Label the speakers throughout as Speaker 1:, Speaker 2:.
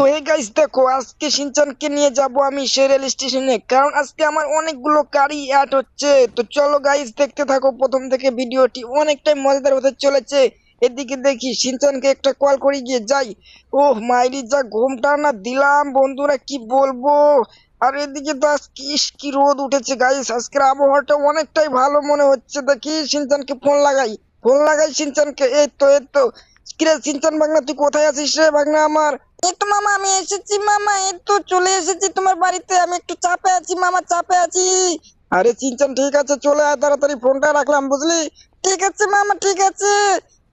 Speaker 1: তো এই গাইস দেখো, আজকে সিনচানকে নিয়ে যাব আমি সেই রেল স্টেশনে। কারণ আজকে আমার অনেকগুলো গাড়ি অ্যাড হচ্ছে। তো চলো গাইস দেখতে থাকো প্রথম থেকে ভিডিওটি। অনেকটাই মজাদার হতে চলেছে। এদিকে দেখি সিনচানকে একটা কল করে গিয়ে যাই। ওহ, মাইরি, যা ঘুমটা না দিলাম বন্ধুরা, কি বলব? আর এদিকে তো আজকে কি রোদ উঠেছে গাইস আজকের আবহাওয়াটা অনেকটাই ভালো মনে হচ্ছে। দেখি সিনচানকে ফোন লাগাই। ফোন লাগাই সিনচানকে। এই তো এই তো। কিরে, সিনচান তুই কোথায় আছিস রে বাংলা আমার? এই তো মামা আমি এসেছি মামা এই তো চলে এসেছি তোমার বাড়িতে আমি একটু চাপে আছি মামা চাপে আছি। আরে চিনচান ঠিক আছে চলে আয় তাড়াতাড়ি ফোনটা রাখলাম বুঝলি? ঠিক আছে মামা ঠিক আছে।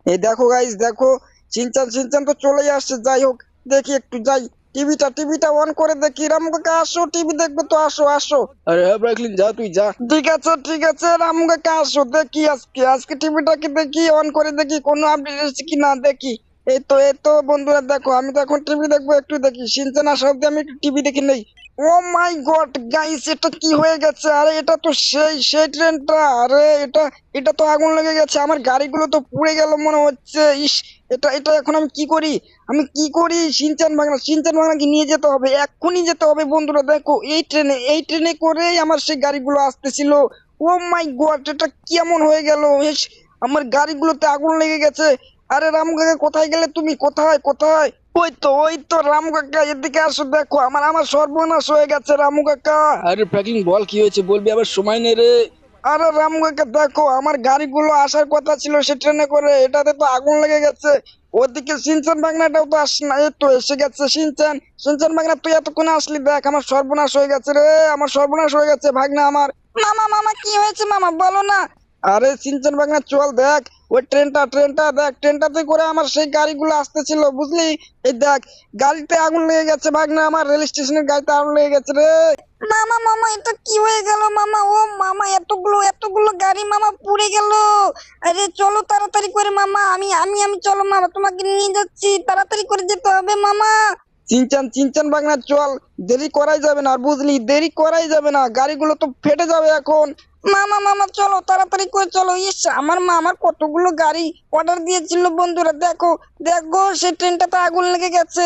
Speaker 1: এই দেখো গাইস দেখো চিনচান চিনচান তো চলেই আসছে যাই হোক দেখি একটু যাই। টিভিটা টিভিটা অন করে দেখি রামু কাকা আসো টিভি দেখবে তো আসো আসো।
Speaker 2: আরে হ্যাঁ ব্র্যাকলিন যা তুই যা।
Speaker 1: ঠিক আছে ঠিক আছে রামু কাকা আসো দেখি আজকে আজকে টিভিটাকে দেখি অন করে দেখি কোনো আপডেট এসেছে কি না দেখি। এই তো এই তো বন্ধুরা দেখো, আমি তো এখন টিভি দেখব, একটু দেখি। সিনচান আসা অব্দি আমি একটু টিভি দেখি নেই। ও মাই গড গাইস এটা কি হয়ে গেছে? আরে, এটা তো সেই সেই ট্রেনটা। আরে, এটা এটা তো আগুন লেগে গেছে। আমার গাড়িগুলো তো পুড়ে গেল মনে হচ্ছে। ইস, এটা এটা এখন আমি কি করি? আমি কি করি? সিনচান বাংলা সিনচান বাংলাকে নিয়ে যেতে হবে? এক্ষুনি যেতে হবে বন্ধুরা, দেখো, এই ট্রেনে এই ট্রেনে করেই আমার সেই গাড়িগুলো আসতেছিল। ও মাই গড, এটা কেমন হয়ে গেল? আমার গাড়িগুলোতে আগুন লেগে গেছে। আরে রামু কাকা কোথায় গেলে তুমি? কোথায়? কোথায়? ওই তো ওই তো রামু কাকা এদিকে আসো দেখো আমার আমার সর্বনাশ হয়ে গেছে রামু কাকা।
Speaker 2: আরে ব্র্যাকলিন বল কি হয়েছে বলবি আবার সময় নেই রে।
Speaker 1: আরে রামু কাকা দেখো আমার গাড়িগুলো আসার কথা ছিল সে ট্রেনে করে এটাতে তো আগুন লেগে গেছে। ওদিকে সিনচান বাংলাটাও তো আসছে না এই তো এসে গেছে সিনচান। সিনচান বাংলা তুই এতক্ষণে আসলি দেখ আমার সর্বনাশ হয়ে গেছে রে আমার সর্বনাশ হয়ে গেছে ভাগনা আমার। মামা মামা কি হয়েছে মামা বলো না। আরে সিনচান বাংলা চল দেখ ওই ট্রেনটা ট্রেনটা দেখ ট্রেনটাতে করে আমার সেই গাড়িগুলো আসতেছিল বুঝলি? এই দেখ গাড়িতে আগুন লেগে গেছে ভাগনা আমার রেল স্টেশনের গাড়িতে আগুন লেগে গেছে রে। মামা মামা এটা কি হয়ে গেল মামা? ও মামা এতগুলো এতগুলো গাড়ি মামা পুড়ে গেল। আরে চলো তাড়াতাড়ি করে মামা আমি আমি আমি চলো মামা তোমাকে নিয়ে যাচ্ছি। তাড়াতাড়ি করে যেতে হবে মামা। চিনচান চিনচান বাংলা চল। দেরি করাই যাবে না আর বুঝলি দেরি করাই যাবে না। গাড়িগুলো তো ফেটে যাবে এখন। মামা মামা চলো তাড়াতাড়ি করে চলো। ইস আমার মা আমার কতগুলো গাড়ি অর্ডার দিয়েছিল বন্ধুরা দেখো দেখো সেই ট্রেনটাতে আগুন লেগে গেছে।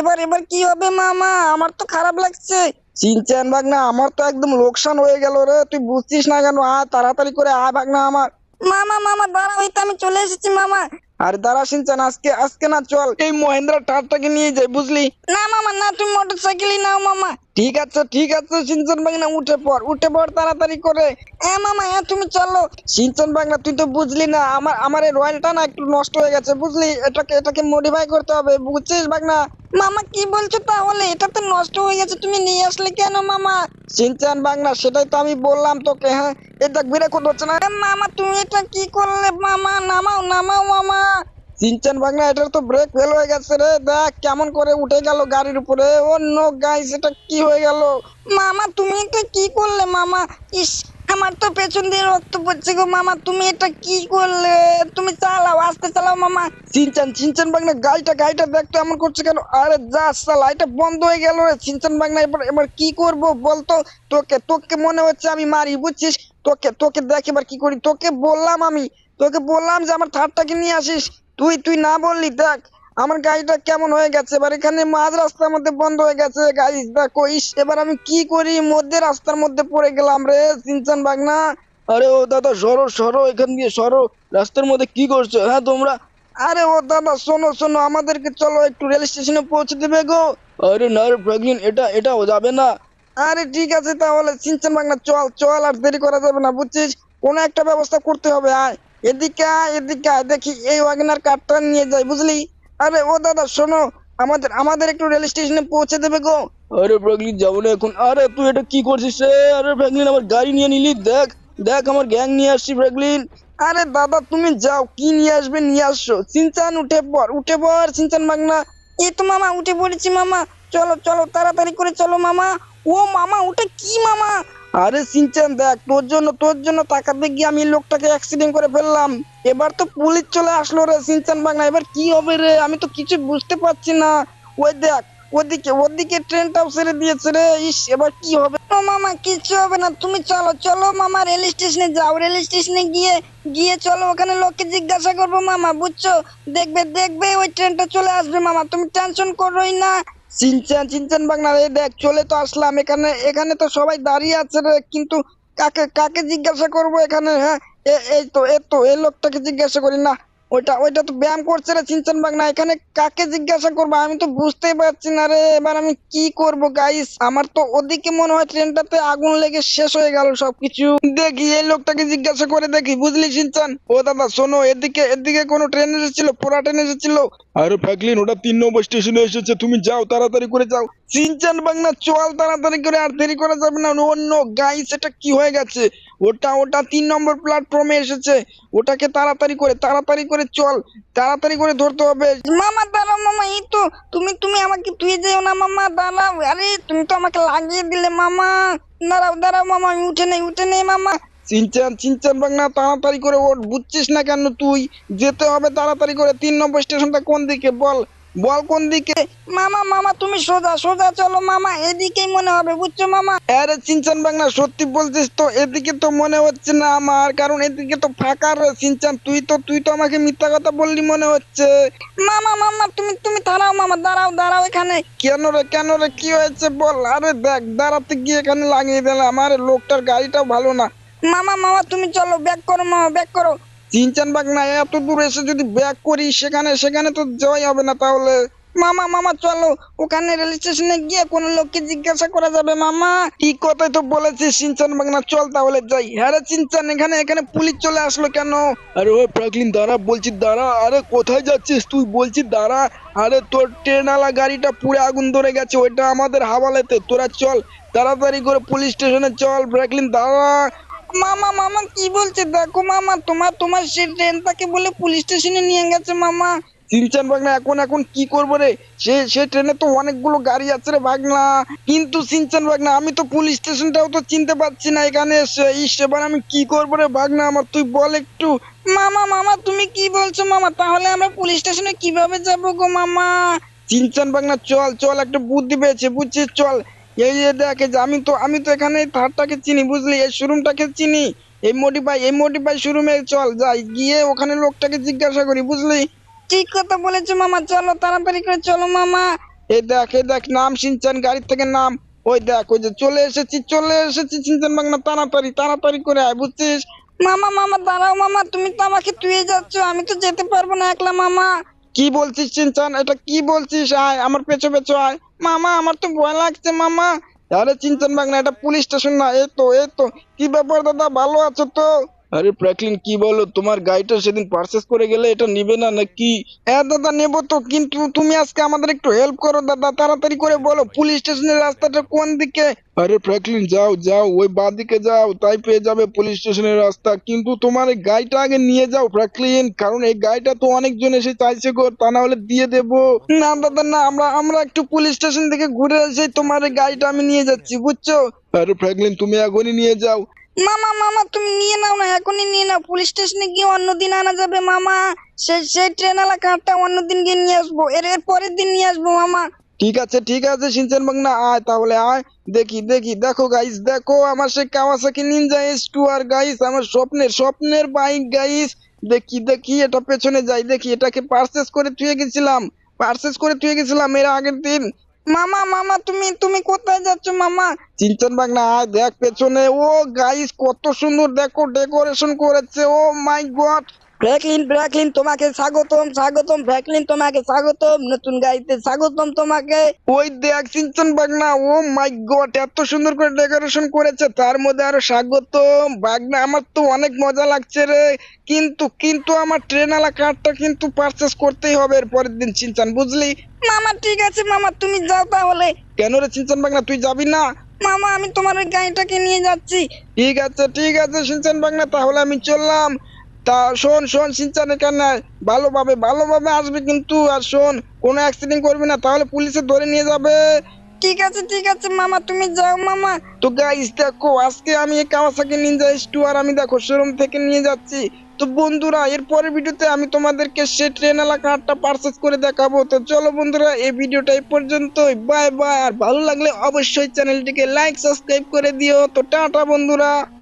Speaker 1: এবার এবার কি হবে মামা? আমার তো খারাপ লাগছে। চিনচান বাগনা আমার তো একদম লোকসান হয়ে গেল রে। তুই বুঝছিস না কেন? আয় তাড়াতাড়ি করে আয় বাগনা আমার। মামা মামা দাঁড়া হইতে আমি চলে এসেছি মামা। আরে দাঁড়া সিনচান আজকে আজকে না চল। এই মহেন্দ্রা টারটাকে নিয়ে যাই বুঝলি? না মামা না তুমি মোটর সাইকেলই নাও মামা। ঠিক আছে ঠিক আছে সিনচান বাংলা উঠে পড় উঠে পড় তাড়াতাড়ি করে। হ্যাঁ মামা হ্যাঁ তুমি চলো। সিনচান বাংলা তুই তো বুঝলি না আমার আমার এই রয়্যালটা না একটু নষ্ট হয়ে গেছে বুঝলি? এটাকে এটাকে মডিফাই করতে হবে বুঝছিস বাগনা মামা কি বলছো তাহলে? এটা তো নষ্ট হয়ে গেছে তুমি নিয়ে আসলে কেন মামা? সিনচান বাংলা সেটাই তো আমি বললাম তোকে হ্যাঁ? এটা দেখ বিরে কোন হচ্ছে না? মামা তুমি এটা কি করলে? মামা নামাও নামাও মামা। সিনচান বাংলা, এটার তো ব্রেক ফেল হয়ে গেছে রে। দেখ কেমন করে উঠে গেল গাড়ির উপরে। ও নো এটা কি হয়ে গেল? মামা, তুমি এটা কি করলে, মামা? ইস, আমার তো পেছন দিয়ে রক্ত পড়ছে গো, মামা, তুমি এটা কি করলে? তুমি চালাও, আস্তে চালাও, মামা। চিনচান চিনচান বাংলা, গাড়িটা গাড়িটা দেখতে এমন করছে কেন? আরে যা চালা এটা বন্ধ হয়ে গেল রে। চিনচান বাংলা, এবার এবার কি করব বলতো? তোকে তোকে মনে হচ্ছে আমি মারি, বুঝছিস? তোকে তোকে দেখ এবার কি করি। তোকে বললাম আমি, তোকে বললাম যে আমার থারটাকে নিয়ে আসিস। তুই তুই না বললি, দেখ, আমার গাড়িটা কেমন হয়ে গেছে? এবার এখানে মাঝ রাস্তার মধ্যে বন্ধ হয়ে গেছে। গাড়ি দেখো ইস, এবার আমি কি করি? মধ্যে রাস্তার মধ্যে পড়ে গেলাম রে, সিনচান বাগনা।
Speaker 2: আরে ও দাদা, সরো সরো, এখান দিয়ে সরো। রাস্তার মধ্যে কি করছ? হ্যাঁ তোমরা?
Speaker 1: আরে ও দাদা, শোনো শোনো, আমাদেরকে চলো, একটু রেল স্টেশনে পৌঁছে দেবে গো।
Speaker 2: আরে না রে ব্র্যাকলিন এটা এটা যাবে না।
Speaker 1: আরে ঠিক আছে, তাহলে সিনচান বাংলা চল চল, আর দেরি করা যাবে না, বুঝছিস? কোনো একটা ব্যবস্থা করতে হবে, আয়। এদিকে এদিকে দেখি এই ওয়াগনার কারটা নিয়ে যাই বুঝলি? আরে ও দাদা শোনো আমাদের আমাদের একটু রেল স্টেশনে পৌঁছে দেবে গো।
Speaker 2: আরে ব্র্যাকলিন যাব না এখন। আরে তুই এটা কি করছিস রে? আরে ব্র্যাকলিন আমার গাড়ি নিয়ে নিলি দেখ দেখ আমার গ্যাং নিয়ে আসছি ব্র্যাকলিন
Speaker 1: আরে দাদা তুমি যাও কি নিয়ে আসবে নিয়ে আসছো। সিনচান উঠে পড় উঠে পড় সিনচান বাংলা এ তো মামা উঠে পড়েছি মামা। চলো চলো তাড়াতাড়ি করে চলো মামা। ও মামা উঠে কি মামা? আরে সিনচান, দেখ, তোর জন্য তোর জন্য তাকাতে গিয়ে আমি লোকটাকে অ্যাক্সিডেন্ট করে ফেললাম। এবার তো পুলিশ চলে আসলো রে সিনচান বাংলা, এবার কি হবে রে? আমি তো কিছু বুঝতে পারছি না। ওই দেখ, ওদিকে ওদিকে ট্রেনটাও ছেড়ে দিয়েছে রে। ইস, এবার কি হবে? ও মামা কিছু হবে না, তুমি চলো চলো মামা রেল স্টেশনে যাও রেল স্টেশনে গিয়ে গিয়ে চলো, ওখানে লোককে জিজ্ঞাসা করব মামা, বুঝছ? দেখবে দেখবে, ওই ট্রেনটা চলে আসবে মামা, তুমি টেনশন করোই না। চিনচান চিনচান বাংলা এই দেখ, চলে তো আসলাম। এখানে এখানে তো সবাই দাঁড়িয়ে আছে রে, কিন্তু কাকে কাকে জিজ্ঞাসা করব এখানে হ্যাঁ? এই তো এই তো এই লোকটাকে জিজ্ঞাসা করি, না ওইটা ওইটা তো ব্যায়াম করছে রে চিনচান বাংলা এখানে কাকে জিজ্ঞাসা করব? আমি তো বুঝতেই পারছি না রে, এবার আমি কি করব? গাইস আমার তো ওদিকে মনে হয় ট্রেনটাতে আগুন লেগে শেষ হয়ে গেল সবকিছু। দেখি, এই লোকটাকে জিজ্ঞাসা করে দেখি, বুঝলি চিনচান ও দাদা, শোনো, এদিকে এদিকে কোনো ট্রেন এসেছিল, পোড়া ট্রেন এসেছিল।
Speaker 2: আরে ফ্র্যাঙ্কলিন ওটা তিন নম্বর স্টেশনে এসেছে, তুমি যাও, তাড়াতাড়ি করে যাও।
Speaker 1: চিনচান বাংলা চল তাড়াতাড়ি করে আর দেরি করা যাবে না। অন্য গাইস এটা কি হয়ে গেছে? ওটা ওটা তিন নম্বর প্ল্যাটফর্মে এসেছে। ওটাকে তাড়াতাড়ি করে তাড়াতাড়ি করে চল তাড়াতাড়ি করে ধরতে হবে। মামা দাঁড়াও মামা এই তো তুমি তুমি আমাকে তুই যেও না মামা দাঁড়াও। আরে তুমি তো আমাকে লাগিয়ে দিলে মামা। দাঁড়াও দাঁড়াও মামা আমি উঠে নেই উঠে নেই মামা। চিনচান চিনচান বাংলা তাড়াতাড়ি করে ওঠ বুঝছিস না কেন তুই? যেতে হবে তাড়াতাড়ি করে। তিন নম্বর স্টেশনটা কোন দিকে? বল। বল কোন দিকে? মামা মামা তুমি সোজা সোজা চলো মামা এদিকেই মনে হবে বুঝছ মামা? আরে চিনচান বাংলা সত্যি বলছিস তো এদিকে তো মনে হচ্ছে না আমার কারণ এদিকে তো ফাঁকা রে চিনচান তুই তো তুই তো আমাকে মিথ্যা কথা বললি মনে হচ্ছে। মামা মামা তুমি তুমি দাঁড়াও মামা দাঁড়াও দাঁড়াও এখানে। কেন রে কেন রে কি হয়েছে বল? আরে দেখ দাঁড়াতে গিয়ে এখানে লাগিয়ে দিলাম আরে লোকটার গাড়িটাও ভালো না। মামা মামা তুমি চলো ব্যাক করো মামা ব্যাক করো। চিনচান বাগ না এত দূর এসে যদি ব্যাক করি, সেখানে সেখানে তো যাওয়াই হবে না তাহলে। মামা মামা, চলো। ওখানে রেল স্টেশনে গিয়ে কোন লোককে জিজ্ঞাসা করা যাবে, মামা। ঠিক কথাই তো বলেছিস সিনচান বাগ না চল তাহলে যাই। হ্যাঁ রে চিনচান, এখানে এখানে পুলিশ চলে আসলো কেন?
Speaker 2: আরে ওই ফ্র্যাঙ্কলিন দাঁড়া, বলছি, দাঁড়া। আরে কোথায় যাচ্ছিস তুই? বলছি, দাঁড়া। আরে তোর ট্রেনওয়ালা গাড়িটা পুরো আগুন ধরে গেছে, ওইটা আমাদের হাওয়ালেতে। তোরা চল, তাড়াতাড়ি করে পুলিশ স্টেশনে চল ফ্র্যাঙ্কলিন দাঁড়া। মামা মামা কি বলছে? দেখো মামা তোমার তোমার সেই ট্রেনটাকে বলে পুলিশ স্টেশনে নিয়ে গেছে মামা। চিনচান বাগনা এখন এখন কি করব রে? সে সে ট্রেনে তো অনেকগুলো গাড়ি আছে রে বাগনা কিন্তু সিনচান বাগনা আমি তো পুলিশ স্টেশনটাও তো চিনতে পারছি না এখানে এবার আমি কি করব রে বাগনা আমার তুই বল একটু। মামা মামা তুমি কি বলছো মামা? তাহলে আমরা পুলিশ স্টেশনে কীভাবে যাব গো মামা? চিনচান বাগনা চল চল একটা বুদ্ধি পেয়েছে বুঝছিস? চল। এই যে দেখ যে আমি তো আমি তো এখানে এই থারটাকে চিনি বুঝলি? এই শোরুমটাকে চিনি। এই মডিফাই এই মডিফাই শোরুমে চল যাই। গিয়ে ওখানে লোকটাকে জিজ্ঞাসা করি বুঝলি? ঠিক কথা বলেছ মামা? চলো তাড়াতাড়ি করে চলো মামা। এই দেখ এই দেখ নাম সিনচান গাড়ি থেকে নাম। ওই দেখ ওই যে চলে এসেছি চলে এসেছি সিনচান বাংলা তাড়াতাড়ি তাড়াতাড়ি করে আয় বুঝছিস? মামা মামা দাঁড়াও মামা তুমি তো আমাকে তুই যাচ্ছ আমি তো যেতে পারব না একলা মামা। কি বলছিস চিনচান এটা কি বলছিস? আয় আমার পেছো পেছো আয়। মামা, আমার তো ভয় লাগছে, মামা। আরে চিনচান না এটা পুলিশ স্টেশন না, এই তো এই তো। কি ব্যাপার, দাদা? ভালো আছো তো? আরে ফ্র্যাঙ্কলিন কি বলো? তোমার গাড়িটা সেদিন পারচেস করে গেলে এটা নিবে না নাকি?
Speaker 1: হ্যাঁ দাদা নেব তো কিন্তু তুমি আজকে আমাদের একটু হেল্প করো দাদা তাড়াতাড়ি করে বলো পুলিশ স্টেশনের রাস্তাটা কোন দিকে?
Speaker 2: আরে ফ্র্যাঙ্কলিন যাও যাও ওই বাঁ দিকে যাও তাই পেয়ে যাবে পুলিশ স্টেশনের রাস্তা। কিন্তু তোমার এই গাড়িটা আগে নিয়ে যাও ফ্র্যাঙ্কলিন কারণ এই গাড়িটা তো অনেকজন এসে চাইছে গো তা না হলে দিয়ে দেবো।
Speaker 1: না দাদা না আমরা আমরা একটু পুলিশ স্টেশন থেকে ঘুরে এসে তোমার এই গাড়িটা আমি নিয়ে যাচ্ছি বুঝছ?
Speaker 2: আরে ফ্র্যাঙ্কলিন তুমি এখনই নিয়ে যাও।
Speaker 1: মামা মামা, তুমি নিয়ে নাও না, এখনই নিয়ে নাও। পুলিশ স্টেশনে গিয়ে অন্যদিন আনা যাবে, মামা। সেই সেই ট্রেনালা কারটা অন্যদিন গিয়ে নিয়ে আসব। এর এর পরের দিন নিয়ে আসব, মামা। ঠিক আছে ঠিক আছে, সিনচেন বাংলা, আয় তাহলে, আয়। দেখি দেখি, দেখো গাইস দেখো, আমার সেই কাওয়াসাকি নিনজা এস টু আর গাইস আমার স্বপ্নের স্বপ্নের বাইক গাইস দেখি দেখি, এটা পেছনে যাই, দেখি, এটাকে পারচেস করে থুয়ে গেছিলাম। পারচেস করে থুয়ে গেছিলাম, এর আগের দিন। মামা মামা তুমি তুমি কোথায় যাচ্ছ মামা? চিনচন বাগনা আয় দেখ পেছনে। ও গাইস কত সুন্দর দেখো ডেকোরেশন করেছে। Oh my god Franklin Franklin তোমাকে স্বাগতম স্বাগতম ফ্র্যাঙ্কলিন তোমাকে স্বাগতম নতুন গাড়িতে স্বাগতম তোমাকে। ওই দেখ Shinchan Bagna O my god এত সুন্দর করে ডেকোরেশন করেছে তার মধ্যে আরও স্বাগতম। বাগনা আমার তো অনেক মজা লাগছে রে। কিন্তু কিন্তু আমার ট্রেনওয়ালা কার্ডটা কিন্তু পারচেস করতেই হবে এর পরের দিন চিনচান বুঝলি? মামা ঠিক আছে মামা তুমি যাও তাহলে। কেন রে চিনচান বাগনা তুই যাবি না? মামা আমি তোমার ওই গাড়িটাকে নিয়ে যাচ্ছি। ঠিক আছে ঠিক আছে সিনচান বাগনা তাহলে আমি চললাম। তা শোন শোন সিনচান এখানে। ভালোভাবে ভালোভাবে আসবে কিন্তু আর শোন কোনো অ্যাক্সিডেন্ট করবি না তাহলে পুলিশে ধরে নিয়ে যাবে। ঠিক আছে ঠিক আছে মামা তুমি যাও মামা। তো গাইস দেখো আজকে আমি এই কাওয়াসাকি নিনজা এস আর আমি দেখো শোরুম থেকে নিয়ে যাচ্ছি। তো বন্ধুরা, এর পরের ভিডিওতে আমি তোমাদেরকে সে ট্রেন এলাকা এলাকাটা পারচেস করে দেখাবো। তো চলো বন্ধুরা, এই ভিডিওটা এই পর্যন্তই। বাই বাই আর ভালো লাগলে অবশ্যই চ্যানেলটিকে লাইক সাবস্ক্রাইব করে দিও। তো টাটা বন্ধুরা।